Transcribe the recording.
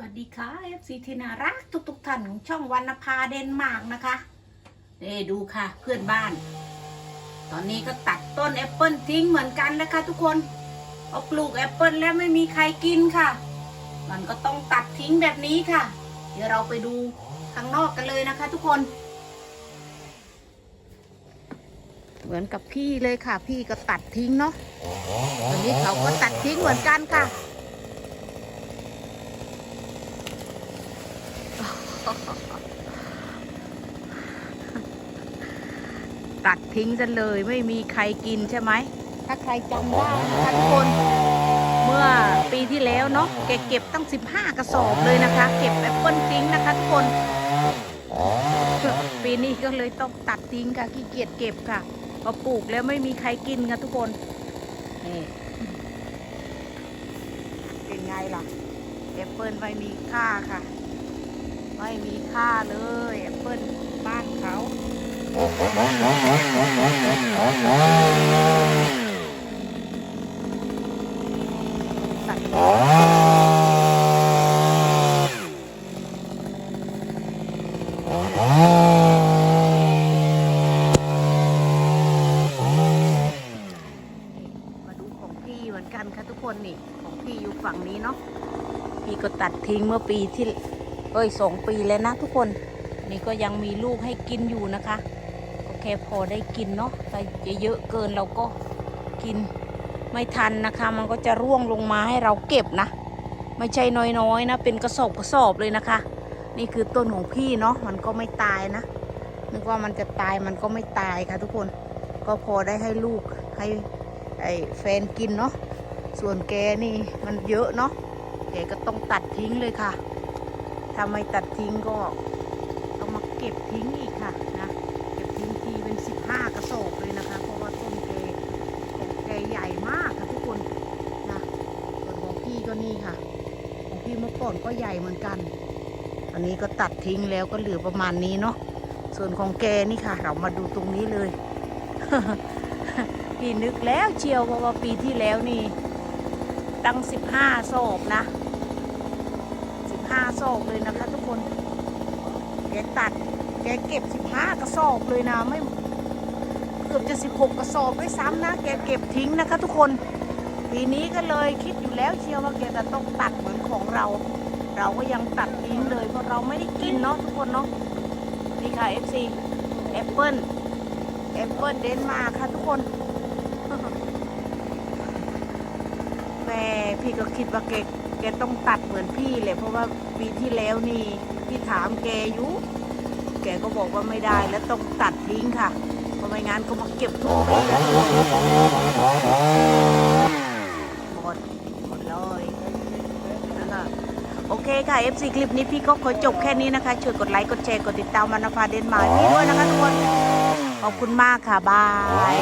วัสดีค่ะ FC ที่น่ารักทุกๆท่านของช่องวรรณภาเดนมาร์กนะคะนี่ดูค่ะเพื่อนบ้าน ตอนนี้ก็ตัดต้นแอปเปิลทิ้งเหมือนกันนะคะทุกคนเอาปลูกแอปเปิลแล้วไม่มีใครกินค่ะ มันก็ต้องตัดทิ้งแบบนี้ค่ะ เดี๋ยวเราไปดูข้างนอกกันเลยนะคะ ทุกคน เหมือนกับพี่เลยค่ะ พี่ก็ตัดทิ้งเนาะตอนนี้เขาก็ตัดทิ้งเหมือนกันค่ะ ตัดทิ้งซะเลยไม่มีใครกินใช่ไหม ถ้าใครจำได้นะคะทุกคน เมื่อปีที่แล้วเนาะแกเก็บตั้ง 15 กระสอบเลยนะคะ เก็บแอปเปิลทิ้งนะคะทุกคน ปีนี้ก็เลยต้องตัดทิ้งค่ะขี้เกียจเก็บค่ะพอปลูกแล้วไม่มีใครกินค่ะทุกคนนี่เป็นไงล่ะแอปเปิลไม่มีค่าค่ะ ไม่มีค่าเลยแอปเปิลบ้านเขาตัดมาดูของพี่เหมือนกันค่ะทุกคนนี่ของพี่อยู่ฝั่งนี้เนาะพี่ก็ตัดทิ้งเมื่อปีที่ เอ้ยสองปีแล้วนะทุกคน นี่ก็ยังมีลูกให้กินอยู่นะคะก็แค่พอได้กินเนาะแต่จะเยอะเกินเราก็กินไม่ทันนะคะ มันก็จะร่วงลงมาให้เราเก็บนะ ไม่ใช่น้อยๆนะ เป็นกระสอบกระสอบเลยนะคะ นี่คือต้นของพี่เนาะมันก็ไม่ตายนะนึกว่ามันจะตายมันก็ไม่ตายค่ะ ทุกคนก็พอได้ให้ลูกให้ไอ้แฟนกินเนาะส่วนแกนี่มันเยอะเนาะแกก็ต้องตัดทิ้งเลยค่ะ ถ้าไม่ตัดทิ้งก็ต้องมาเก็บทิ้งอีกค่ะนะเก็บทิ้งทีเป็นสิบห้ากระสอบเลยนะคะ เพราะว่าต้นแกของแกใหญ่มากค่ะทุกคนนะส่วนของพี่ก็นี่ค่ะ ของพี่เมื่อก่อนก็ใหญ่เหมือนกัน อันนี้ก็ตัดทิ้งแล้วก็เหลือประมาณนี้เนาะส่วนของแกนี่ค่ะ เรามาดูตรงนี้เลยพี่นึกแล้วเชียวเพราะว่าปีที่แล้วนี่ตั้งสิบห้าศพนะ สิบเลยนะคะทุกคน แกตัด แกเก็บสิบห้ากระสอบเลยนะ ไม่เกือบจะสิบหกกระสอบด้วยซ้ำนะ แกเก็บทิ้งนะคะทุกคน ปีนี้ก็เลยคิดอยู่แล้วเชียวว่าแกจะต้องตัดเหมือนของเรา เราก็ยังตัดทิ้งเลยเพราะเราไม่ได้กินเนาะทุกคนเนาะ นี่ค่ะ FC แอปเปิลแอปเปิลเดนมาร์กค่ะทุกคน แม่พี่ก็คิดว่าแก แกต้องตัดเหมือนพี่เลยเพราะว่าปีที่แล้วนี่พี่ถามแกอยู่แกก็บอกว่าไม่ได้แล้วต้องตัดทิ้งค่ะเพราะไม่งั้นก็มาเก็บทุกปีหมดหมดเลยนั่นแหละโอเคค่ะ FC คลิปนี้พี่ก็ขอจบแค่นี้นะคะช่วยกดไลค์กดแชร์กดติดตามมานาฟาเดนมาร์กพี่ด้วยนะคะทุกคนขอบคุณมากค่ะบาย